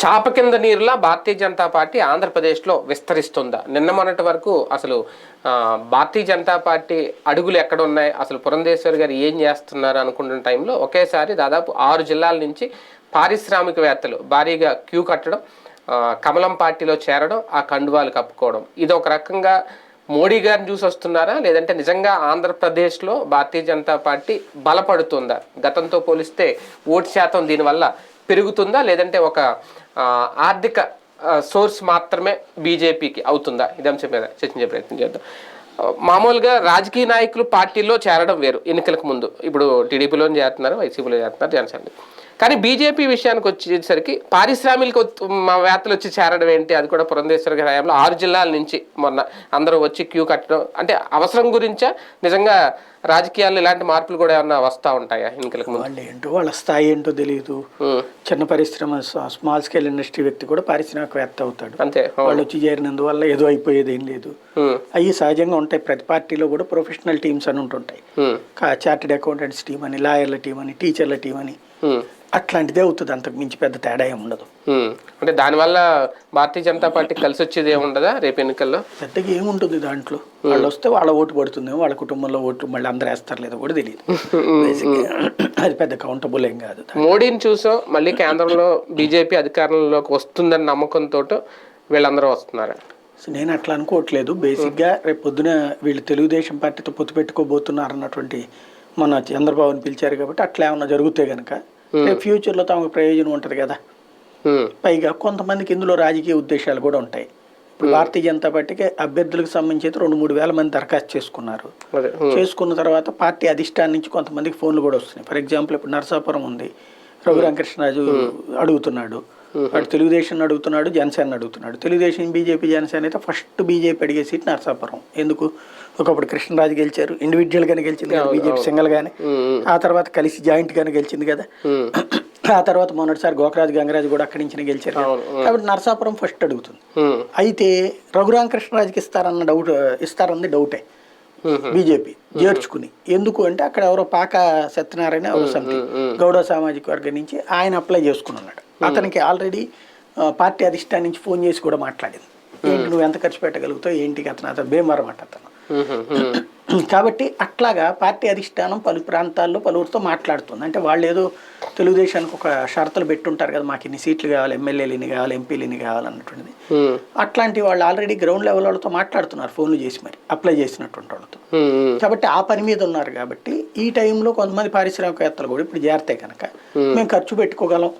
చాప కింద నీరులా భారతీయ జనతా పార్టీ ఆంధ్రప్రదేశ్లో విస్తరిస్తుందా? నిన్న మొన్నటి వరకు అసలు భారతీయ జనతా పార్టీ అడుగులు ఎక్కడ ఉన్నాయి అసలు పురంధేశ్వర్ గారు ఏం చేస్తున్నారు అనుకుంటున్న టైంలో ఒకేసారి దాదాపు ఆరు జిల్లాల నుంచి పారిశ్రామికవేత్తలు భారీగా క్యూ కట్టడం కమలం పార్టీలో చేరడం ఆ కండువాలు కప్పుకోవడం. ఇది ఒక రకంగా మోడీ గారిని చూసి వస్తున్నారా? లేదంటే నిజంగా ఆంధ్రప్రదేశ్లో భారతీయ జనతా పార్టీ బలపడుతుందా? గతంతో పోలిస్తే ఓటు శాతం దీనివల్ల పెరుగుతుందా? లేదంటే ఒక ఆర్థిక సోర్స్ మాత్రమే బీజేపీకి అవుతుందా? ఇది అంశం మీద చర్చించే ప్రయత్నం చేద్దాం. మామూలుగా రాజకీయ నాయకులు పార్టీల్లో చేరడం వేరు ఎన్నికలకు ముందు. ఇప్పుడు టీడీపీలో చేరుతున్నారు వైసీపీలో చేరుతున్నారు జనసేన. కానీ బీజేపీ విషయానికి వచ్చేసరికి పారిశ్రామిక మా వేత్తలు వచ్చి చేరడం ఏంటి? అది కూడా పురంధేశ్వర గారి హయాంలో ఆరు జిల్లాల నుంచి మొన్న అందరూ వచ్చి క్యూ కట్టడం. అంటే అవసరం గురించా? నిజంగా రాజకీయాల్లో ఇలాంటి మార్పులు కూడా ఏమన్నా వస్తూ ఉంటాయా ఎన్నికలకు ముందు? వాళ్ళు ఏంటో వాళ్ళ స్థాయి ఏంటో తెలియదు చిన్న పరిశ్రమ స్మాల్ స్కేల్ ఇండస్ట్రీ వ్యక్తి కూడా పారిశ్రామికవేత్త అవుతాడు. అంతే వాళ్ళు వచ్చి చేరినందువల్ల ఏదో అయిపోయేది ఏం లేదు. అవి సహజంగా ఉంటాయి. ప్రతి పార్టీలో కూడా ప్రొఫెషనల్ టీమ్స్ అని ఉంటుంటాయి. చార్టెడ్ అకౌంటెంట్స్ టీం అని లాయర్ల టీం అని టీచర్ల టీం అని. అట్లాంటిదే అవుతుంది. అంతకు మించి పెద్ద తేడా ఏం ఉండదు. అంటే దానివల్ల భారతీయ జనతా పార్టీ కలిసి వచ్చేది ఏముండదా రేపు ఎన్నికల్లో? పెద్దగా ఏముంటుంది దాంట్లో. వాళ్ళు వస్తే వాళ్ళ ఓటు పడుతుంది వాళ్ళ కుటుంబంలో ఓటు మళ్ళీ అందరూ వేస్తారు లేదో కూడా తెలియదు. అది పెద్ద కౌంటబుల్ ఏం కాదు. మోడీని చూసో మళ్ళీ కేంద్రంలో బీజేపీ అధికారంలోకి వస్తుందన్న నమ్మకంతో వీళ్ళందరూ వస్తున్నారు. సో నేను అట్లా అనుకోవట్లేదు. బేసిక్గా రేపు పొద్దున వీళ్ళు తెలుగుదేశం పార్టీతో పొత్తు పెట్టుకోబోతున్నారు అన్నటువంటి మన చంద్రబాబుని పిలిచారు కాబట్టి అట్లా ఏమన్నా జరిగితే కనుక రేపు ఫ్యూచర్లో తమకు ప్రయోజనం ఉంటుంది కదా. ఉమ్, పైగా కొంతమందికి ఇందులో రాజకీయ ఉద్దేశాలు కూడా ఉంటాయి. ఇప్పుడు భారతీయ జనతా పార్టీకి అభ్యర్థులకు సంబంధించి అయితే రెండు మూడు వేల మంది దరఖాస్తు చేసుకున్నారు. చేసుకున్న తర్వాత పార్టీ అధిష్టానం నుంచి కొంతమందికి ఫోన్లు కూడా వస్తున్నాయి. ఫర్ ఎగ్జాంపుల్ ఇప్పుడు నరసాపురం ఉంది. రఘురామకృష్ణరాజు అడుగుతున్నాడు. అటు తెలుగుదేశం అడుగుతున్నాడు జనసేన అడుగుతున్నాడు. తెలుగుదేశం బీజేపీ జనసేన అయితే ఫస్ట్ బీజేపీ అడిగే సీట్ నరసాపురం. ఎందుకు? ఒకప్పుడు కృష్ణరాజు గెలిచారు ఇండివిజువల్ గానే గెలిచింది కదా బీజేపీ సింగల్ గానే. ఉమ్, ఆ తర్వాత కలిసి జాయింట్ గానే గెలిచింది కదా. ఆ తర్వాత మొన్నటిసారి గోకరాజు గంగరాజు కూడా అక్కడి నుంచి గెలిచారు కాబట్టి నరసాపురం ఫస్ట్ అడుగుతుంది. అయితే రఘురామకృష్ణరాజుకి ఇస్తారన్న డౌట్ ఇస్తారన్నది డౌటే. బీజేపీ చేర్చుకుని ఎందుకు అంటే అక్కడ ఎవరో పాక సత్యనారాయణ ఎవరో సంథింగ్ గౌడ సామాజిక వర్గం నుంచి ఆయన అప్లై చేసుకుని ఉన్నాడు అతనికి ఆల్రెడీ పార్టీ అధిష్టానం నుంచి ఫోన్ చేసి కూడా మాట్లాడింది. ఏంటి నువ్వు ఎంత ఖర్చు పెట్టగలుగుతావు? ఏంటి అతను? అతను భీమవరం అట అతను కాబట్టి అట్లాగా పార్టీ అధిష్టానం పలు ప్రాంతాల్లో పలువురితో మాట్లాడుతుంది. అంటే వాళ్ళు ఏదో తెలుగుదేశానికి ఒక షరతులు పెట్టుంటారు కదా మాకు ఇన్ని సీట్లు కావాలి ఎమ్మెల్యేలు ఇన్ని కావాలి ఎంపీలు ఇన్ని కావాలన్నటువంటిది అట్లాంటి వాళ్ళు ఆల్రెడీ గ్రౌండ్ లెవెల్ వాళ్ళతో మాట్లాడుతున్నారు ఫోన్లు చేసి మరి అప్లై చేసినటువంటి వాళ్ళతో. కాబట్టి ఆ పని మీద ఉన్నారు కాబట్టి ఈ టైంలో కొంతమంది పారిశ్రామికవేత్తలు కూడా ఇప్పుడు చేరితే కనుక మేము ఖర్చు పెట్టుకోగలం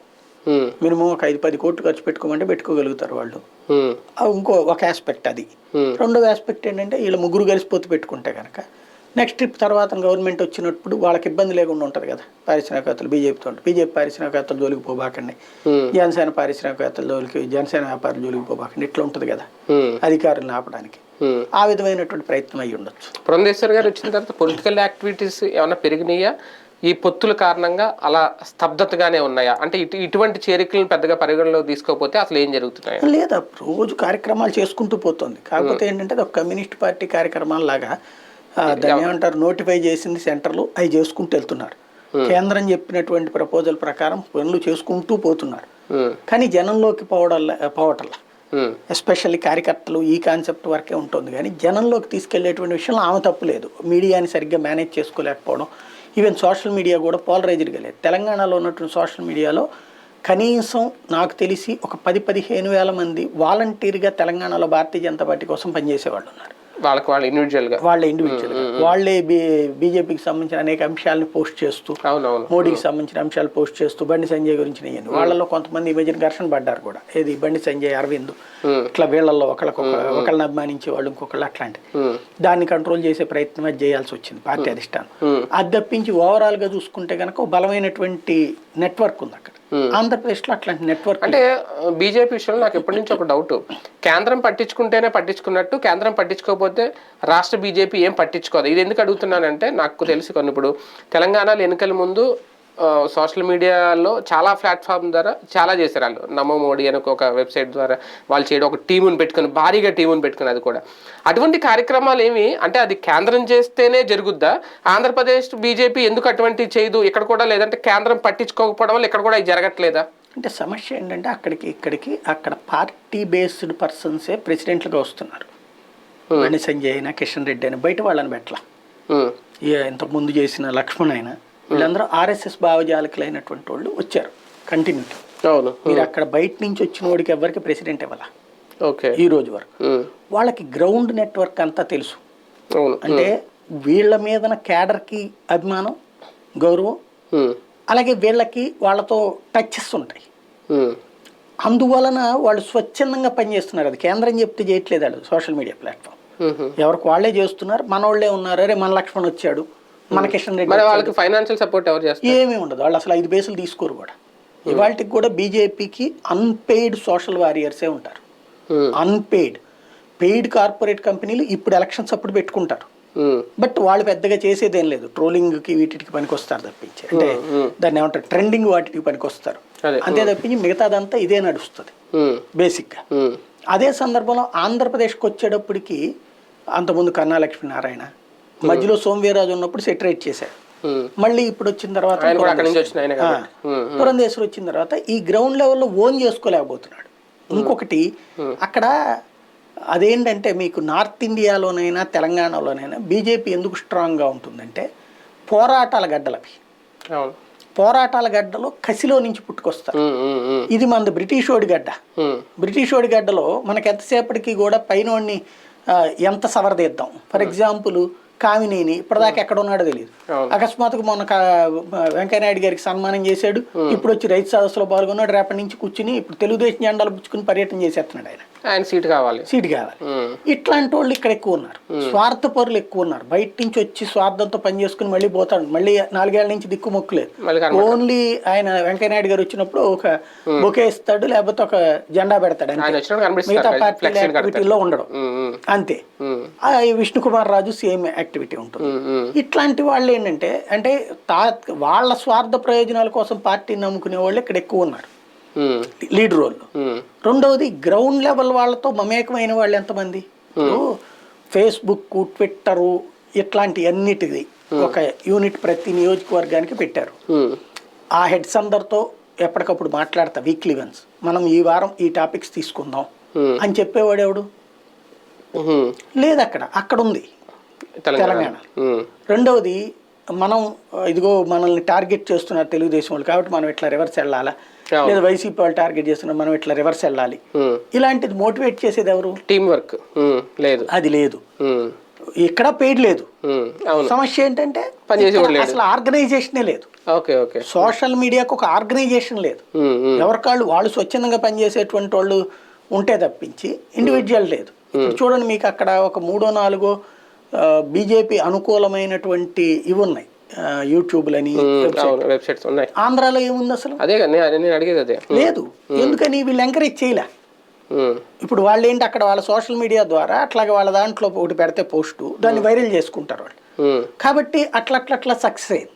మినిమం ఒక ఐదు పది కోట్లు ఖర్చు పెట్టుకోమంటే పెట్టుకోగలుగుతారు వాళ్ళు. ఆ ఇంకో ఒక ఆస్పెక్ట్ అది. Hmm. రెండవ ఆస్పెక్ట్ ఏంటంటే వీళ్ళ ముగ్గురు కలిసి పొత్తు పెట్టుకుంటే కనుక నెక్స్ట్ ట్రిప్ తర్వాత గవర్నమెంట్ వచ్చినప్పుడు వాళ్ళకి ఇబ్బంది లేకుండా ఉంటుంది కదా పారిశ్రామికవేత్తలు బీజేపీతో బీజేపీ పారిశ్రామికవేత్తలు జోలికి పోబాకండి. జనసేన పారిశ్రామికవేత్తల జోలికి జనసేన వ్యాపారుల జోలికి పోబాకండి. ఇట్లా ఉంటుంది కదా అధికారులను ఆపడానికి. ఆ విధమైనటువంటి ప్రయత్నం అయి ఉండొచ్చు. పురంధేశ్వర్ గారు వచ్చిన తర్వాత పొలిటికల్ యాక్టివిటీస్ ఏమైనా పెరిగినాయా? ఈ పొత్తుల కారణంగా అలా స్తబ్దతగానే ఉన్నాయా? అంటే ఇటు ఇటువంటి చేరికలను పెద్దగా పరిగణలోకి తీసుకోకపోతే అసలు ఏం జరుగుతున్నాయా? లేదా రోజు కార్యక్రమాలు చేసుకుంటూ పోతుంది. కాకపోతే ఏంటంటే అది ఒక కమ్యూనిస్ట్ పార్టీ కార్యక్రమాలలాగా ఆ, దాన్ని ఏమంటారు నోటిఫై చేసింది సెంటర్లు అవి చేసుకుంటూ వెళ్తున్నారు. కేంద్రం చెప్పినటువంటి ప్రపోజల్ ప్రకారం పనులు చేసుకుంటూ పోతున్నారు. కానీ జనంలోకి పోవడం పోవటంలా ఉమ్, ఎస్పెషల్లీ కార్యకర్తలు ఈ కాన్సెప్ట్ వరకే ఉంటుంది. కానీ జనంలోకి తీసుకెళ్ళేటువంటి విషయంలో ఆమె తప్పు లేదు. మీడియాని సరిగ్గా మేనేజ్ చేసుకోలేకపోవడం ఈవెన్ సోషల్ మీడియా కూడా పోలరైజ్డ్గా లేదు. తెలంగాణలో ఉన్నటువంటి సోషల్ మీడియాలో కనీసం నాకు తెలిసి ఒక పది పదిహేను వేల మంది వాలంటీర్గా తెలంగాణలో భారతీయ జనతా పార్టీ కోసం పనిచేసేవాళ్ళు ఉన్నారు. వాళ్ళకి వాళ్ళు ఇండివిజువల్గా. వాళ్ళే ఇండివిజువల్గా వాళ్ళే బీజేపీకి సంబంధించిన అనేక అంశాలను పోస్ట్ చేస్తూ మోడీకి సంబంధించిన అంశాలు పోస్ట్ చేస్తూ బండి సంజయ్ గురించి నెయ్యండి వాళ్ళలో కొంతమంది ఈ మధ్యన ఘర్షణ పడ్డారు కూడా. ఏది? బండి సంజయ్ అరవింద్. ఇట్లా వీళ్ళల్లో ఒకళ్ళకొక ఒకళ్ళని అభిమానించే వాళ్ళు ఇంకొకళ్ళు అట్లాంటి. దాన్ని కంట్రోల్ చేసే ప్రయత్నం అది చేయాల్సి వచ్చింది పార్టీ అధిష్టానం. అది తప్పించి ఓవరాల్గా చూసుకుంటే కనుక బలమైనటువంటి నెట్వర్క్ ఉంది అక్కడ. ఆంధ్రప్రదేశ్లో అట్లాంటి నెట్వర్క్ అంటే బీజేపీ విషయంలో నాకు ఎప్పటి నుంచి ఒక డౌట్ కేంద్రం పట్టించుకుంటేనే పట్టించుకున్నట్టు కేంద్రం పట్టించుకోకపోతే రాష్ట్ర బీజేపీ ఏం పట్టించుకోదు. ఇది ఎందుకు అడుగుతున్నానంటే నాకు తెలిసి కొన్ని ఇప్పుడు తెలంగాణలో ఎన్నికల ముందు సోషల్ మీడియాలో చాలా ప్లాట్ఫామ్ ద్వారా చాలా చేశారు వాళ్ళు. నమో మోడీ అని ఒక వెబ్సైట్ ద్వారా వాళ్ళు చేయడం ఒక టీముని పెట్టుకుని భారీగా టీముని పెట్టుకుని అది కూడా. అటువంటి కార్యక్రమాలు ఏమి? అంటే అది కేంద్రం చేస్తేనే జరుగుద్దా? ఆంధ్రప్రదేశ్ బీజేపీ ఎందుకు అటువంటి చేయదు? ఇక్కడ కూడా లేదంటే కేంద్రం పట్టించుకోకపోవడం వల్ల ఇక్కడ కూడా ఇది జరగట్లేదా? అంటే సమస్య ఏంటంటే అక్కడికి ఇక్కడికి అక్కడ పార్టీ బేస్డ్ పర్సన్సే ప్రెసిడెంట్లుగా వస్తున్నారు. బండి సంజయ్ అయినా కిషన్ రెడ్డి అయినా బయట వాళ్ళని పెట్టలా. ఉమ్, ఈ ఇంతకు ముందు చేసిన లక్ష్మణ్ అయినా వీళ్ళందరూ ఆర్ఎస్ఎస్ భావజాలకులైనటువంటి వాళ్ళు వచ్చారు కంటిన్యూటీ అవును. మీరు అక్కడ బయట నుంచి వచ్చిన వాడికి ఎవరికి ప్రెసిడెంట్ ఇవ్వాల? ఓకే. ఈ రోజు వరకు. వాళ్ళకి గ్రౌండ్ నెట్వర్క్ అంతా తెలుసు. అంటే వీళ్ళ మీదన క్యాడర్కి అభిమానం గౌరవం అలాగే వీళ్ళకి వాళ్ళతో టచెస్ ఉంటాయి. అందువలన వాళ్ళు స్వచ్ఛందంగా పనిచేస్తున్నారు. అది కేంద్రం చెప్తే చేయట్లేదు వాళ్ళు సోషల్ మీడియా ప్లాట్ఫామ్. ఎవరికి వాళ్ళే చేస్తున్నారు మన వాళ్ళే ఉన్నారు. అరే మన లక్ష్మణ్ వచ్చాడు. మన కిషన్ రెడ్డి. వాళ్ళకి ఫైనాన్షియల్ సపోర్ట్ ఎవరు చేస్తారు? ఏమీ ఉండదు. వాళ్ళు అసలు ఐదు బేసులు తీసుకోరు కూడా. ఇవాళకి కూడా బీజేపీకి అన్పెయిడ్ సోషల్ వారియర్సే ఉంటారు. అన్పెయిడ్ పెయిడ్ కార్పొరేట్ కంపెనీలు ఇప్పుడు ఎలక్షన్స్ అప్పుడు పెట్టుకుంటారు. బట్ వాళ్ళు పెద్దగా చేసేదేం లేదు. ట్రోలింగ్కి వీటికి పనికొస్తారు తప్పించి. అంటే దాన్ని ఏమంటారు? ట్రెండింగ్ వాటికి పనికొస్తారు. అంతే తప్పించి మిగతాదంతా ఇదే నడుస్తుంది. బేసిక్గా అదే సందర్భంలో ఆంధ్రప్రదేశ్కి వచ్చేటప్పటికి అంతకుముందు కన్నా లక్ష్మీనారాయణ మధ్యలో సోమవీరాజు ఉన్నప్పుడు సెటరేట్ చేశారు. మళ్ళీ ఇప్పుడు వచ్చిన తర్వాత పురంధేశ్వరి వచ్చిన తర్వాత ఈ గ్రౌండ్ లెవెల్లో ఓన్ చేసుకోలేకపోతున్నాడు. ఇంకొకటి అక్కడ అదేంటంటే మీకు నార్త్ ఇండియాలోనైనా తెలంగాణలోనైనా బీజేపీ ఎందుకు స్ట్రాంగ్గా ఉంటుందంటే పోరాటాల గడ్డలవి పోరాటాల గడ్డలో కసిలో నుంచి పుట్టుకొస్తారు. ఇది మనది బ్రిటిష్ ఓడి గడ్డ. బ్రిటిష్ ఓడి గడ్డలో మనకి ఎంతసేపటికి కూడా ఆ, ఎంత సవరదీద్దాం. ఫర్ ఎగ్జాంపుల్ కామినేని ఇప్పటిదాకా ఎక్కడ ఉన్నాడో తెలియదు అవును. అకస్మాత్తుగా మొన్న వెంకయ్యనాయుడు గారికి సన్మానం చేశాడు. ఇప్పుడు వచ్చి రైతు సదస్సులో పాల్గొన్నాడు. రేపటి నుంచి కూర్చుని ఇప్పుడు తెలుగుదేశం జెండాలు పుచ్చుకుని పర్యటన చేసేస్తున్నాడు ఆయన. ఆయన సీట్ కావాలి. సీట్ కావాలి. ఇట్లాంటి వాళ్ళు ఇక్కడ ఎక్కువ ఉన్నారు. స్వార్థపరులు ఎక్కువ ఉన్నారు. బయట నుంచి వచ్చి స్వార్థంతో పని చేసుకుని మళ్ళీ పోతాడు. మళ్ళీ నాలుగేళ్ళ నుంచి దిక్కు మొక్కులేదు. ఓన్లీ ఆయన వెంకయ్యనాయుడు గారు వచ్చినప్పుడు ఒక బొకే ఇస్తాడు లేకపోతే ఒక జెండా పెడతాడు మిగతా కడతారు యాక్టివిటీలో ఉండడం. అంతే. ఈ విష్ణుకుమార్ రాజు సేమ్ యాక్టివిటీ ఉంటుంది. ఇట్లాంటి వాళ్ళు ఏంటంటే అంటే తా వాళ్ళ స్వార్థ ప్రయోజనాల కోసం పార్టీని నమ్ముకునే వాళ్ళు ఇక్కడ ఎక్కువ ఉన్నారు. లీడ్ రోల్ ఉమ్, రెండవది గ్రౌండ్ లెవెల్ వాళ్ళతో మమేకమైన వాళ్ళు ఎంతమంది? ఫేస్బుక్ ట్విట్టరు ఇట్లాంటి అన్నిటిది ఒక యూనిట్ ప్రతి నియోజకవర్గానికి పెట్టారు. ఆ హెడ్స్ అందరితో ఎప్పటికప్పుడు మాట్లాడతా వీక్లీ వన్స్ మనం ఈ వారం ఈ టాపిక్స్ తీసుకుందాం. Hmm. అని చెప్పేవాడు ఎవడు. లేదు అక్కడ అక్కడ ఉంది తెలంగాణ. రెండవది మనం ఇదిగో మనల్ని టార్గెట్ చేస్తున్నారు తెలుగుదేశం వాళ్ళు కాబట్టి మనం ఇట్లా రివర్స్ వెళ్ళాలా. లేదా వైసీపీ వాళ్ళు టార్గెట్ చేస్తున్నారు మనం ఇట్లా రివర్స్ వెళ్ళాలి. ఇలాంటిది మోటివేట్ చేసేది ఎవరు? Team work. లేదు. అది లేదు. ఇక్కడ పెయిడ్ లేదు. సమస్య ఏంటంటే. అసలు ఆర్గనైజేషనే లేదు. Okay okay. సోషల్ మీడియాకు ఒక ఆర్గనైజేషన్ లేదు. ఎవరికాళ్ళు వాళ్ళు స్వచ్ఛందంగా పనిచేసేటువంటి వాళ్ళు ఉంటే తప్పించి ఇండివిజువల్ లేదు. చూడండి మీకు అక్కడ ఒక మూడో నాలుగో బీజేపీ అనుకూలమైనటువంటి ఇవి ఉన్నాయి. యూట్యూబ్లని వెబ్సైట్స్ ఉన్నాయి. ఆంధ్రాలో ఏముంది అసలు? అదే కదా నేను అడిగేది అదే. లేదు. ఎందుకని వీళ్ళు ఎంకరేజ్ చేయలే? ఇప్పుడు వాళ్ళు ఏంటి అక్కడ వాళ్ళ సోషల్ మీడియా ద్వారా అట్లాగే వాళ్ళ దాంట్లో ఒకటి పెడితే పోస్టు దాన్ని వైరల్ చేసుకుంటారు వాళ్ళు. కాబట్టి అట్లా అట్లా అట్లా సక్సెస్ అయింది.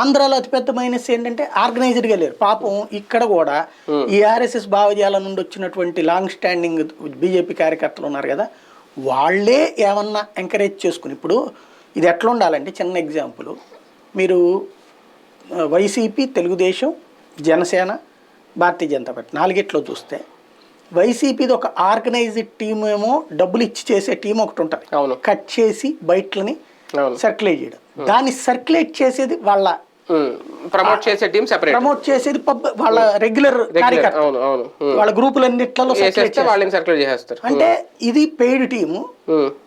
ఆంధ్రాలో అతిపెద్ద మైనస్ ఏంటంటే ఆర్గనైజ్డ్గా లేరు. పాపం ఇక్కడ కూడా ఈ ఆర్ఎస్ఎస్ భావజాలం నుండి వచ్చినటువంటి లాంగ్ స్టాండింగ్ బీజేపీ కార్యకర్తలు ఉన్నారు కదా వాళ్ళే ఏమన్నా ఎంకరేజ్ చేసుకుని ఇప్పుడు ఇది ఎట్లా ఉండాలంటే చిన్న ఎగ్జాంపుల్ మీరు వైసీపీ తెలుగుదేశం జనసేన భారతీయ జనతా పార్టీ నాలుగిట్లో చూస్తే వైసీపీది ఒక ఆర్గనైజ్డ్ టీం ఏమో డబ్బులు ఇచ్చి చేసే టీం ఒకటి ఉంటుంది. కట్ చేసి బయటలని సర్క్యులేట్ చేయడం. దాన్ని సర్క్యులేట్ చేసేది వాళ్ళ ప్రమోట్ చేసే టీం సెపరేట్ ప్రమోట్ చేసేది పబ్ వాళ్ళ రెగ్యులర్ కార్యకర్త. అవును అవును. ఉమ్. వాళ్ళ గ్రూపులన్నిట్లలో వాళ్ళని సర్క్యులేట్ చేసేస్తారు. అంటే ఇది పెయిడ్ టీము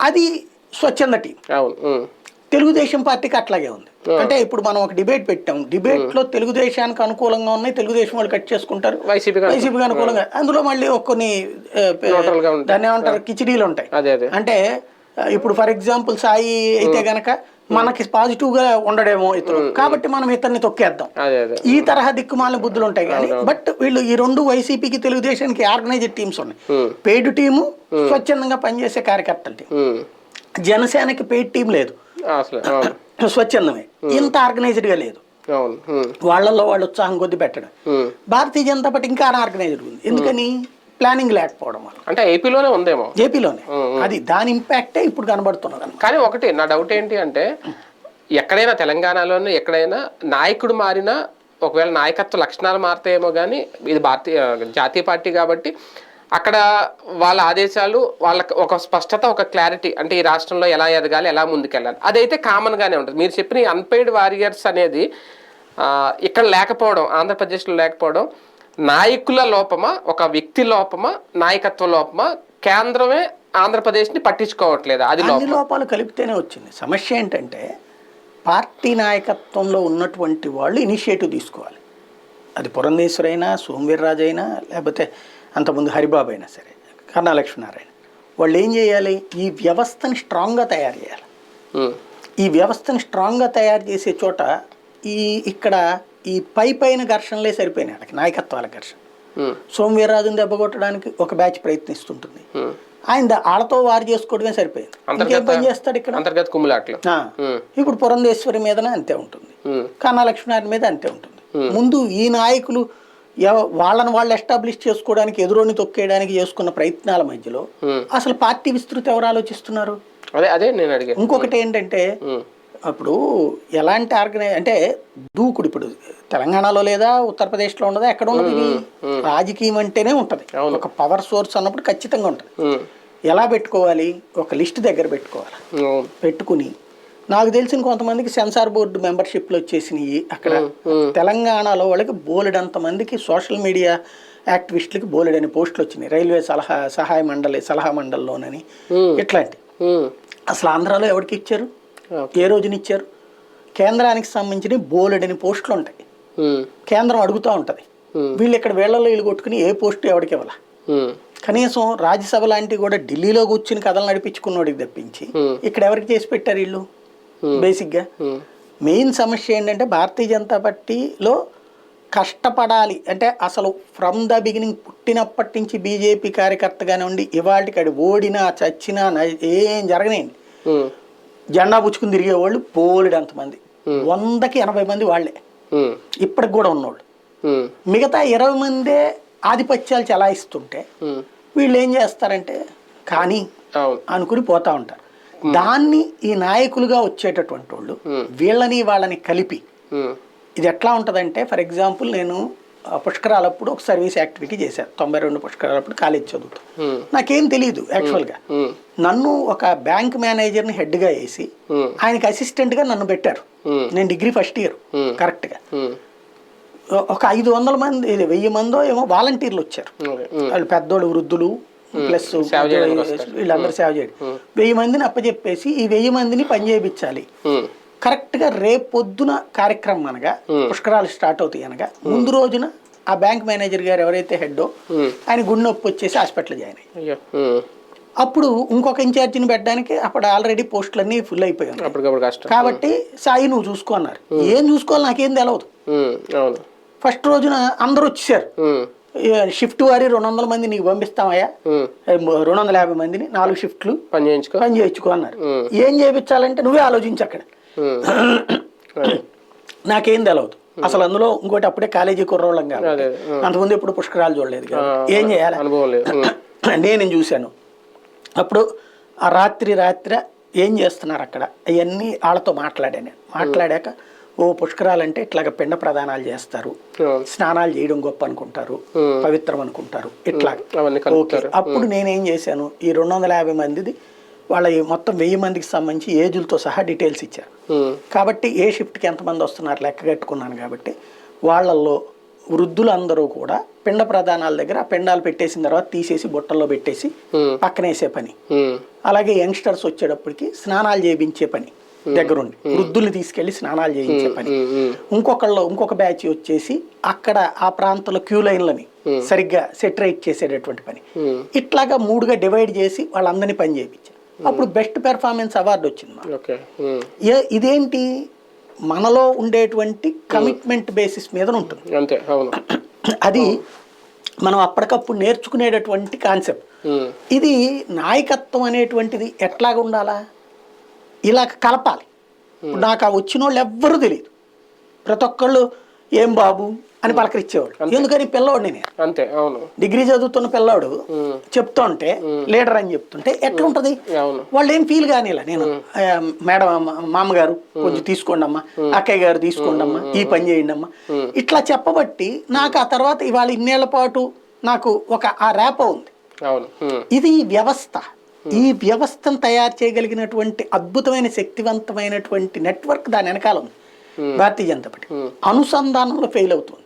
అది స్వచ్ఛంద టీం అవును తెలుగుదేశం పార్టీకి అట్లాగే ఉంది. అంటే ఇప్పుడు మనం ఒక డిబేట్ పెట్టాం. డిబేట్లో తెలుగుదేశానికి అనుకూలంగా ఉన్నాయి. తెలుగుదేశం వాళ్ళు కట్ చేసుకుంటారు. వైసీపీ వైసీపీకి అనుకూలంగా. అందులో మళ్ళీ కొన్ని. దాన్ని ఏమంటారు కిచిడీలు ఉంటాయి. అదే అదే. అంటే ఇప్పుడు ఫర్ ఎగ్జాంపుల్ సాయి అయితే గనక మనకి పాజిటివ్గా ఉండడేమో ఇతను. కాబట్టి మనం ఇతన్ని తొక్కేద్దాం. ఈ తరహా దిక్కుమాలిన బుద్ధులు ఉంటాయి కానీ బట్ వీళ్ళు ఈ రెండు వైసీపీకి తెలుగుదేశానికి ఆర్గనైజ్డ్ టీమ్స్ ఉన్నాయి. పెయిడ్ టీము స్వచ్ఛందంగా పనిచేసే కార్యకర్తల టీం. జనసేనకి పెయిడ్ టీం లేదు. స్వచ్ఛందమే. ఇంత ఆర్గనైజ్డ్గా లేదు వాళ్ళల్లో వాళ్ళు ఉత్సాహం కొద్ది పెట్టడం. భారతీయ జనతా పార్టీ ఇంకా అన్ఆర్గనైజ్డ్ ఉంది. ఎందుకని? ప్లానింగ్ లేకపోవడం వల్ల. అంటే ఏపీలోనే ఉందేమో. ఏపీలోనే. అది దాని ఇంపాక్టే ఇప్పుడు కనబడుతున్నది కానీ ఒకటి నా డౌట్ ఏంటి అంటే ఎక్కడైనా తెలంగాణలోనే ఎక్కడైనా నాయకుడు మారినా ఒకవేళ నాయకత్వ లక్షణాలు మారుతాయేమో కానీ ఇది భారతీయ జాతీయ పార్టీ కాబట్టి అక్కడ వాళ్ళ ఆదేశాలు వాళ్ళకి ఒక స్పష్టత ఒక క్లారిటీ అంటే ఈ రాష్ట్రంలో ఎలా ఎదగాలి ఎలా ముందుకెళ్ళాలి అదైతే కామన్గానే ఉంటుంది. మీరు చెప్పిన అన్పెయిడ్ వారియర్స్ అనేది ఇక్కడ లేకపోవడం ఆంధ్రప్రదేశ్లో లేకపోవడం నాయకుల లోపమా ఒక వ్యక్తి లోపమా నాయకత్వ లోపమా కేంద్రమే ఆంధ్రప్రదేశ్ని పట్టించుకోవట్లేదు. అది లోపాలు కలిపితేనే వచ్చింది. సమస్య ఏంటంటే పార్టీ నాయకత్వంలో ఉన్నటువంటి వాళ్ళు ఇనిషియేటివ్ తీసుకోవాలి. అది పురంధేశ్వరి అయినా సోమవీర్రాజు అయినా లేకపోతే అంతకుముందు హరిబాబు అయినా సరే కన్నా లక్ష్మీనారాయణ వాళ్ళు ఏం చేయాలి? ఈ వ్యవస్థని స్ట్రాంగ్గా తయారు చేయాలి. ఈ వ్యవస్థని స్ట్రాంగ్గా తయారు చేసే చోట ఈ ఇక్కడ ఈ పై పైన ఘర్షణలే సరిపోయినాయి వాళ్ళకి నాయకత్వాల ఘర్షణ. సోమవీర్రాజుని దెబ్బ కొట్టడానికి ఒక బ్యాచ్ ప్రయత్నిస్తుంటుంది. ఆయన వాళ్ళతో వారు చేసుకోవడమే సరిపోయింది. ఇంకేం పని చేస్తాడు ఇక్కడ? అంతర్గత కుమ్ములాట్లు. ఇప్పుడు పురంధేశ్వరి మీదనే అంతే ఉంటుంది. కన్నా లక్ష్మీనారాయణ మీద అంతే ఉంటుంది. ముందు ఈ నాయకులు వాళ్ళని వాళ్ళు ఎస్టాబ్లిష్ చేసుకోవడానికి ఎదురోని తొక్కేయడానికి చేసుకున్న ప్రయత్నాల మధ్యలో. అసలు పార్టీ విస్తృతి ఎవరు ఆలోచిస్తున్నారు? అదే అదే నేను అడిగాను ఇంకొకటి ఏంటంటే అప్పుడు ఎలాంటి ఆర్గనై అంటే దూకుడు ఇప్పుడు తెలంగాణలో లేదా ఉత్తరప్రదేశ్లో ఉండదా ఎక్కడ ఉండదు ఇది? రాజకీయం అంటేనే ఉంటుంది. ఒక పవర్ సోర్స్ అన్నప్పుడు ఖచ్చితంగా ఉంటుంది. ఎలా పెట్టుకోవాలి? ఒక లిస్ట్ దగ్గర పెట్టుకోవాలి. పెట్టుకుని నాకు తెలిసిన కొంతమందికి సెన్సార్ బోర్డు మెంబర్షిప్లు వచ్చేసినాయి అక్కడ. తెలంగాణలో వాళ్ళకి బోలెడంత మందికి సోషల్ మీడియా యాక్టివిస్టులకి బోలెడని పోస్టులు వచ్చినాయి. రైల్వే సలహా సహాయ మండలి సలహా మండలిలోనని ఇట్లాంటి. అసలు ఆంధ్రాలో ఎవరికి ఇచ్చారు. ఏ రోజున ఇచ్చారు కేంద్రానికి సంబంధించిన బోలెడని పోస్టులు ఉంటాయి. కేంద్రం అడుగుతూ ఉంటుంది. వీళ్ళు ఇక్కడ వీళ్ళలో వీళ్ళు కొట్టుకుని ఏ పోస్టు ఎవరికి ఇవ్వాల? కనీసం రాజ్యసభ లాంటివి కూడా ఢిల్లీలో కూర్చుని కథలు నడిపించుకున్నోడికి తప్పించి. ఇక్కడ ఎవరికి చేసి పెట్టారు వీళ్ళు? బేసిక్గా. మెయిన్ సమస్య ఏంటంటే భారతీయ జనతా పార్టీలో కష్టపడాలి. అంటే అసలు ఫ్రమ్ ద బిగినింగ్ పుట్టినప్పటి నుంచి బీజేపీ కార్యకర్తగానే ఉండి ఇవాళకి అది ఓడినా చచ్చినా ఏం జరగనేయండి జెండా పుచ్చుకుని తిరిగేవాళ్ళు పోలేడు అంతమంది వందకి ఎనభై మంది వాళ్ళే. ఉమ్, ఇప్పటికి కూడా ఉన్నోళ్ళు. మిగతా ఇరవై మందే ఆధిపత్యాలు చలాయిస్తుంటే వీళ్ళు ఏం చేస్తారంటే కానీ అనుకుని పోతా ఉంటారు. దాన్ని ఈ నాయకులుగా వచ్చేటటువంటి వాళ్ళు వీళ్ళని వాళ్ళని కలిపి ఇది ఎట్లా ఉంటుందంటే ఫర్ ఎగ్జాంపుల్ నేను పుష్కరాలప్పుడు ఒక సర్వీస్ యాక్టివిటీ చేశాను తొంభై రెండు పుష్కరాలప్పుడు కాలేజ్ చదువుతాను ఉమ్, నాకేం తెలియదు యాక్చువల్గా. నన్ను ఒక బ్యాంక్ మేనేజర్ని హెడ్గా వేసి ఆయనకి అసిస్టెంట్గా నన్ను పెట్టారు. నేను డిగ్రీ ఫస్ట్ ఇయర్. కరెక్ట్గా. ఒక ఐదు వందల మంది వెయ్యి మందో ఏమో వాలంటీర్లు వచ్చారు. వాళ్ళు పెద్దోళ్ళు వృద్ధులు ప్లస్. వీళ్ళందరూ సేవ చేయడం వెయ్యి మందిని అప్పచెప్పేసి ఈ వెయ్యి మందిని పని చేయించాలి. కరెక్ట్గా రేపు పొద్దున కార్యక్రమం అనగా పుష్కరాలు స్టార్ట్ అవుతాయి అనగా ముందు రోజున ఆ బ్యాంక్ మేనేజర్ గారు ఎవరైతే ఉమ్, ఆయన గుండె నొప్పి వచ్చేసి హాస్పిటల్ జాయిన్ అయ్యాయి అయ్యో అప్పుడు ఇంకొక ఇన్ఛార్జిని పెట్టడానికి అప్పుడు ఆల్రెడీ పోస్టులన్నీ ఫుల్ అయిపోయి ఉన్నాయి. అప్పటికప్పుడు కష్టం. కాబట్టి సాయి నువ్వు చూసుకో అన్నారు. ఏం చూసుకోవాలి నాకేం అవును. ఫస్ట్ రోజున అందరూ వచ్చేసారు. షిఫ్ట్ వారి రెండు వందల మంది నీకు పంపిస్తామయ్యా. రెండు వందల యాభై మందిని నాలుగు షిఫ్ట్లు పని చేయించుకో. పని చేయించుకో అన్నారు. ఏం చేయించాలంటే నువ్వే ఆలోచించు అక్కడ. నాకేం తెలియదు అసలు అందులో ఇంకోటి అప్పుడే కాలేజీ కుర్రోళ్ళం కాదు అంతకుముందు ఎప్పుడు పుష్కరాలు చూడలేదు ఏం చేయాలి? ఉమ్, నేను చూశాను. అప్పుడు ఆ రాత్రి రాత్రి ఏం చేస్తున్నారు అక్కడ? అవన్నీ వాళ్ళతో మాట్లాడాను నేను. మాట్లాడాక ఓ పుష్కరాలంటే ఇట్లాగ పిండ ప్రదానాలు చేస్తారు. స్నానాలు చేయడం గొప్ప అనుకుంటారు. పవిత్రం అనుకుంటారు. ఇట్లా. ఓకే. అప్పుడు నేనేం చేశాను? ఈ రెండు వందల యాభై మందిది వాళ్ళ మొత్తం వెయ్యి మందికి సంబంధించి ఏజులతో సహా డీటెయిల్స్ ఇచ్చారు. కాబట్టి ఏ షిఫ్ట్కి ఎంతమంది వస్తున్నారు లెక్క కట్టుకున్నాను కాబట్టి వాళ్ళల్లో వృద్ధులందరూ కూడా పిండ ప్రధానాల దగ్గర పిండాలు పెట్టేసిన తర్వాత తీసేసి బుట్టల్లో పెట్టేసి పక్కనేసే పని. అలాగే యంగ్స్టర్స్ వచ్చేటప్పటికి స్నానాలు చేయించే పని దగ్గరుండి. వృద్ధుల్ని తీసుకెళ్ళి స్నానాలు చేయించే పని. ఇంకొకళ్ళు ఇంకొక బ్యాచ్ వచ్చేసి అక్కడ ఆ ప్రాంతంలో క్యూ లైన్లని సరిగ్గా సెటరేట్ చేసేటటువంటి పని. ఇట్లాగా మూడుగా డివైడ్ చేసి వాళ్ళందరినీ పని చేయించారు. అప్పుడు బెస్ట్ పెర్ఫార్మెన్స్ అవార్డు వచ్చింది ఏ- ఇదేంటి? మనలో ఉండేటువంటి కమిట్మెంట్ బేసిస్ మీద ఉంటుంది. అంతే అవును. అది మనం అప్పటికప్పుడు నేర్చుకునేటటువంటి కాన్సెప్ట్. ఇది నాయకత్వం అనేటువంటిది ఎట్లాగా ఉండాలా? ఇలా కలపాలి. నాకు ఆ వచ్చిన వాళ్ళు ఎవ్వరూ తెలియదు ప్రతి ఒక్కళ్ళు ఏం బాబు? అని పలకరించేవాడు. ఎందుకని? పిల్లవాడు నేను. అంతే అవును. డిగ్రీ చదువుతున్న పిల్లవాడు చెప్తుంటే లీడర్ అని చెప్తుంటే ఎట్లా ఉంటది? వాళ్ళు ఏం ఫీల్ కానిలా? నేను మేడం మామగారు కొంచెం తీసుకోండి అమ్మా. అక్కయ్య గారు తీసుకోండి అమ్మా. ఈ పని చేయండి అమ్మా. ఇట్లా చెప్పబట్టి నాకు ఆ తర్వాత ఇవాళ ఇన్నేళ్ళ పాటు నాకు ఒక ఆ రేప ఉంది. ఇది వ్యవస్థ. ఈ వ్యవస్థను తయారు చేయగలిగినటువంటి అద్భుతమైన శక్తివంతమైనటువంటి నెట్వర్క్ దాని వెనకాల ఉంది. భారతీయ జనతా పార్టీ. అనుసంధానంలో ఫెయిల్ అవుతుంది.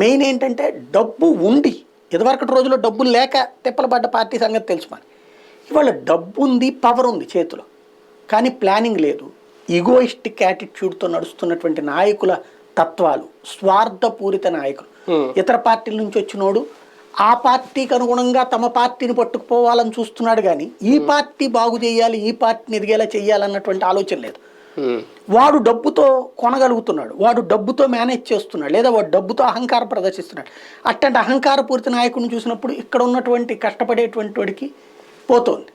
మెయిన్ ఏంటంటే డబ్బు ఉండి ఇదివరకటి రోజుల్లో డబ్బులు లేక తిప్పలు పడ్డ పార్టీ సంగతి తెలుసు మనకి ఇవాళ డబ్బు ఉంది పవర్ ఉంది చేతిలో. కానీ ప్లానింగ్ లేదు. ఈగోయిస్టిక్ యాటిట్యూడ్తో నడుస్తున్నటువంటి నాయకుల తత్వాలు స్వార్థపూరిత నాయకులు. ఇతర పార్టీల నుంచి వచ్చినోడు ఆ పార్టీకి అనుగుణంగా తమ పార్టీని పట్టుకుపోవాలని చూస్తున్నాడు కానీ ఈ పార్టీ బాగు చేయాలి ఈ పార్టీని ఎదిగేలా చేయాలన్నటువంటి ఆలోచన లేదు. వాడు డబ్బుతో కొనగలుగుతున్నాడు వాడు డబ్బుతో మేనేజ్ చేస్తున్నాడు లేదా వాడు డబ్బుతో అహంకారం ప్రదర్శిస్తున్నాడు. అట్లాంటి అహంకారపూరిత నాయకుడిని చూసినప్పుడు ఇక్కడ ఉన్నటువంటి కష్టపడేటువంటి వాడికి పోతోంది.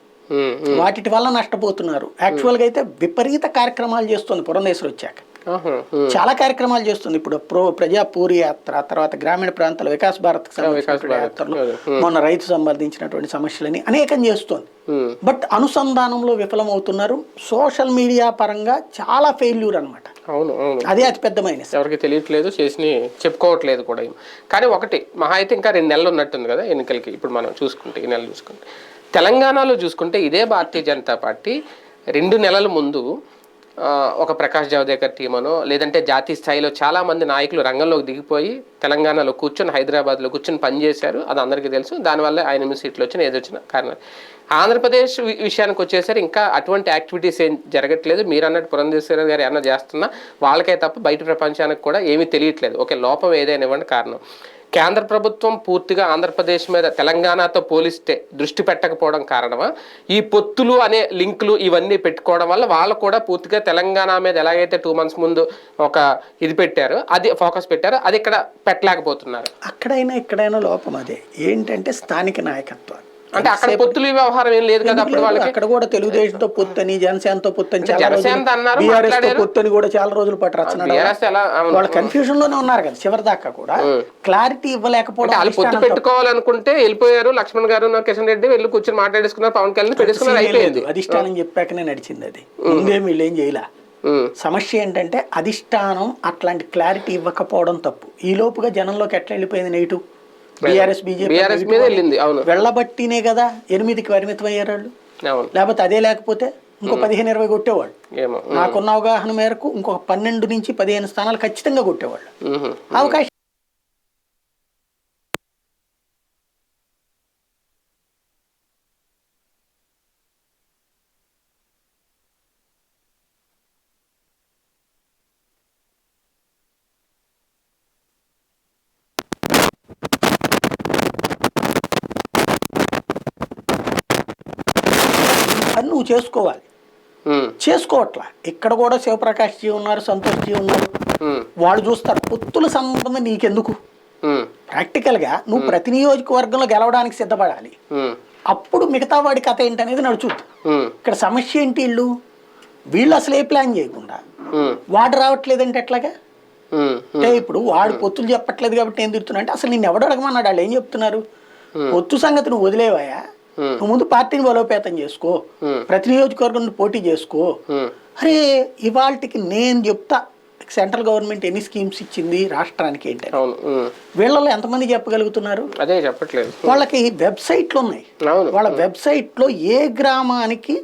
వాటి వల్ల నష్టపోతున్నారు. యాక్చువల్గా అయితే విపరీత కార్యక్రమాలు చేస్తుంది పురంధేశ్వరి వచ్చాక. చాలా కార్యక్రమాలు చేస్తుంది. ఇప్పుడు ప్రో ప్రజా పూరి యాత్ర తర్వాత గ్రామీణ ప్రాంతాల వికాస్ భారత్ యాత్రలు మొన్న రైతు సంబంధించినటువంటి సమస్యలని అనేకం చేస్తుంది. బట్ అనుసంధానంలో విఫలమవుతున్నారు. సోషల్ మీడియా పరంగా చాలా ఫెయిల్యూర్ అన్నమాట. అవును అవును. అదే అతిపెద్ద మైనస్ ఎవరికి తెలియట్లేదు చేసి చెప్పుకోవట్లేదు కూడా. కానీ ఒకటి మహా అయితే ఇంకా రెండు నెలలు ఉన్నట్టుంది కదా ఎన్నికలకి. ఇప్పుడు మనం చూసుకుంటే ఈ నెలలు చూసుకుంటే. తెలంగాణలో చూసుకుంటే ఇదే భారతీయ జనతా పార్టీ రెండు నెలల ముందు ఒక ప్రకాష్ జావదేకర్ టీం అనో లేదంటే జాతీయ స్థాయిలో చాలామంది నాయకులు రంగంలోకి దిగిపోయి తెలంగాణలో కూర్చొని హైదరాబాద్లో కూర్చొని పనిచేశారు అది అందరికీ తెలుసు. దానివల్ల ఆయన ఎనిమిది సీట్లు వచ్చిన ఏది వచ్చిన కారణం ఆంధ్రప్రదేశ్ వి- విషయానికి వచ్చేసరికి ఇంకా అటువంటి యాక్టివిటీస్ ఏం జరగట్లేదు. మీరు అన్నట్టు గారు ఏమన్నా చేస్తున్నా వాళ్ళకే తప్ప బయట ప్రపంచానికి కూడా ఏమీ తెలియట్లేదు. ఓకే లోపం ఏదైనా ఇవ్వండి కారణం. కేంద్ర ప్రభుత్వం పూర్తిగా ఆంధ్రప్రదేశ్ మీద తెలంగాణతో పోలిస్తే దృష్టి పెట్టకపోవడం కారణమా? ఈ పొత్తులు అనే లింకులు ఇవన్నీ పెట్టుకోవడం వల్ల వాళ్ళు కూడా పూర్తిగా తెలంగాణ మీద ఎలాగైతే టూ మంత్స్ ముందు ఒక ఇది పెట్టారు అది ఫోకస్ పెట్టారు అది ఇక్కడ పెట్టలేకపోతున్నారు. అక్కడైనా ఇక్కడైనా లోపం అదే. ఏంటంటే స్థానిక నాయకత్వం అంటే అక్కడ పొత్తులు వ్యవహారం ఏం లేదు కదా అప్పుడు వాళ్ళకి? అక్కడ కూడా తెలుగుదేశంతో జనసేనతో పొత్తని చాలా జనసేనతో అన్నారు, రోజులు బీఆర్ఎస్తో మాట్లాడారు. పొత్తని కూడా చాలా రోజులు పట్టు రచన. వాళ్ళ కన్ఫ్యూజన్లోనే ఉన్నారు కదా చివరి దాకా కూడా క్లారిటీ ఇవ్వలేకపోవడం అంటే వాళ్ళు పొత్తు పెట్టుకోవాలనుకుంటే వెళ్ళిపోయారు లక్ష్మణ్ గారు కిషన్ రెడ్డి వెళ్ళి కూర్చొని మాట్లాడేసుకున్నారు పవన్ కళ్యాణ్ పెట్టేసుకున్నారు అయిపోయింది. అధిష్టానం చెప్పాకనే నడిచింది అది. ముందే వీళ్ళు ఏం చేయలే. సమస్య ఏంటంటే అధిష్టానం అట్లాంటి క్లారిటీ ఇవ్వకపోవడం తప్పు. ఈ లోపుగా జనంలోకి ఎట్లా వెళ్ళిపోయింది నెగిటివ్? బీఆర్ఎస్ బీజేపీ బీఆర్ఎస్ మీద వెళ్ళింది అవును. వెళ్ళబట్టినే కదా ఎనిమిదికి పరిమితం అయ్యారు వాళ్ళు లేకపోతే అదే లేకపోతే ఇంకో పదిహేను ఇరవై కొట్టేవాళ్ళు. నాకున్న అవగాహన మేరకు ఇంకొక పన్నెండు నుంచి పదిహేను స్థానాలు ఖచ్చితంగా కొట్టేవాళ్ళు. అవకాశం అది నువ్వు చేసుకోవాలి. చేసుకోవట్లా. ఇక్కడ కూడా శివప్రకాష్ జీ ఉన్నారు సంతోష్ జీ ఉన్నారు. వాళ్ళు చూస్తారు పొత్తుల సంబంధం నీకెందుకు? ప్రాక్టికల్గా నువ్వు ప్రతి నియోజకవర్గంలో గెలవడానికి సిద్ధపడాలి. అప్పుడు మిగతా వాడి కథ ఏంటనేది నడుచుద్ది. ఇక్కడ సమస్య ఏంటి వీళ్ళు వీళ్ళు అసలు ఏ ప్లాన్ చేయకుండా. వాడు రావట్లేదంటే ఎట్లాగా? అంటే ఇప్పుడు వాడు పొత్తులు చెప్పట్లేదు కాబట్టి నేను తిడుతున్నా అంటే అసలు నేను ఎవడు అడగమన్నాడు? వాళ్ళు ఏం చెప్తున్నారు? పొత్తు సంగతి నువ్వు వదిలేవాయా నువ్వు ముందు పార్టీని బలోపేతం చేసుకో. ప్రతి నియోజకవర్గం పోటీ చేసుకో. అరే ఇవాళకి నేను చెప్తా. సెంట్రల్ గవర్నమెంట్ ఎన్ని స్కీమ్స్ ఇచ్చింది రాష్ట్రానికి ఉమ్, వీళ్ళలో ఎంతమంది చెప్పగలుగుతున్నారు? అదే చెప్పట్లేదు. వాళ్ళకి వెబ్సైట్లు ఉన్నాయి. వాళ్ళ వెబ్సైట్లో ఏ గ్రామానికి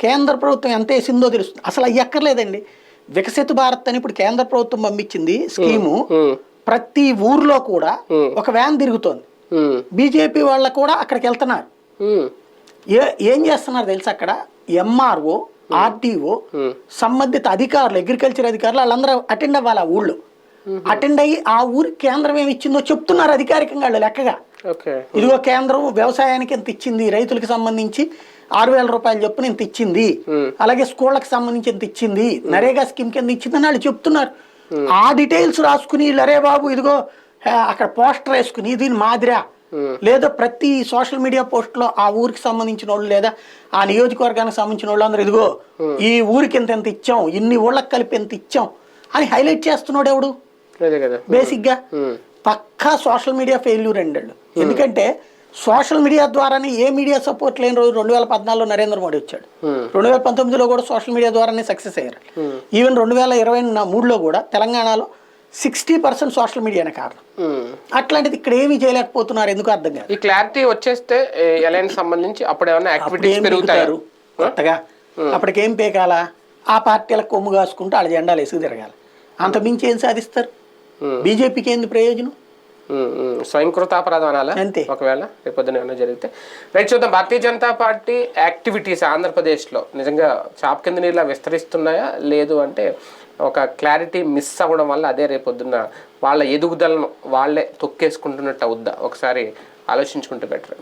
కేంద్ర ప్రభుత్వం ఎంత వేసిందో తెలుస్తుంది. అసలు అవి ఎక్కర్లేదండి వికసిత భారత్ అని ఇప్పుడు కేంద్ర ప్రభుత్వం పంపించింది స్కీము. ప్రతి ఊర్లో కూడా ఒక వ్యాన్ తిరుగుతోంది. బీజేపీ వాళ్ళ కూడా అక్కడికి వెళ్తున్నారు. ఏ ఏం చేస్తున్నారు తెలుసు అక్కడ? ఎంఆర్ఓ ఆర్టీఓ సంబంధిత అధికారులు అగ్రికల్చర్ అధికారులు వాళ్ళందరూ అటెండ్ అవ్వాలి ఆ ఊళ్ళో. అటెండ్ అయ్యి ఆ ఊరి కేంద్రం ఏమి ఇచ్చిందో చెప్తున్నారు అధికారికంగా వాళ్ళు లెక్కగా. ఇదిగో కేంద్రం వ్యవసాయానికి ఎంత ఇచ్చింది రైతులకు సంబంధించి ఆరు వేల రూపాయలు చొప్పున ఇంత ఇచ్చింది అలాగే స్కూళ్ళకి సంబంధించి ఎంత ఇచ్చింది నరేగా స్కీమ్ కింద ఇచ్చిందని వాళ్ళు చెప్తున్నారు. ఆ డీటెయిల్స్ రాసుకుని లరే బాబు ఇదిగో అక్కడ పోస్టర్ వేసుకుని దీని మాదిరా లేదా ప్రతి సోషల్ మీడియా పోస్ట్లో ఆ ఊరికి సంబంధించిన వాళ్ళు లేదా ఆ నియోజకవర్గానికి సంబంధించిన వాళ్ళు అందరూ ఇదిగో ఈ ఊరికి ఎంత ఎంత ఇచ్చాం ఇన్ని ఊళ్ళకి కలిపి ఎంత ఇచ్చాం అని హైలైట్ చేస్తున్నాడు ఎవడు? బేసిక్గా ఉమ్, పక్కా సోషల్ మీడియా ఫెయిల్యూర్ అండి. ఎందుకంటే సోషల్ మీడియా ద్వారానే ఏ మీడియా సపోర్ట్ లేని రోజు రెండు వేల పద్నాలుగులో నరేంద్ర మోడీ వచ్చాడు. రెండు వేల పంతొమ్మిదిలో కూడా సోషల్ మీడియా ద్వారానే సక్సెస్ అయ్యారు. ఈవెన్ రెండు వేల ఇరవై మూడులో కూడా తెలంగాణలో సిక్స్టీ పర్సెంట్ సోషల్ మీడియానే కారణం. అట్లాంటిది ఇక్కడ ఏమీ చేయలేకపోతున్నారు ఎందుకు అర్థం కాదు. ఈ క్లారిటీ వచ్చేస్తే ఎలయన్స్ సంబంధించి అప్పుడు ఏమైనా యాక్టివిటీస్ పెరుగుతారు కొత్తగా? అప్పటికేం పేకాల? ఆ పార్టీలకు కొమ్ము కాసుకుంటూ వాళ్ళ జెండాలు వేసుకు తిరగాలి. అంత మించి ఏం సాధిస్తారు? బీజేపీకి ఏంది ప్రయోజనం? స్వయంకృతాపరాధం అనాలా అంతే. ఒకవేళ రేపొద్దున ఏమైనా జరిగితే. రైట్ చూద్దాం. భారతీయ జనతా పార్టీ యాక్టివిటీస్ ఆంధ్రప్రదేశ్లో నిజంగా చాప్ కింద నీళ్ళ విస్తరిస్తున్నాయా? లేదు అంటే ఒక క్లారిటీ మిస్ అవ్వడం వల్ల అదే రేపొద్దున్న వాళ్ళ ఎదుగుదలను వాళ్ళే తొక్కేసుకుంటున్నట్టు అవుద్దా? ఒకసారి ఆలోచించుకుంటే బెటర్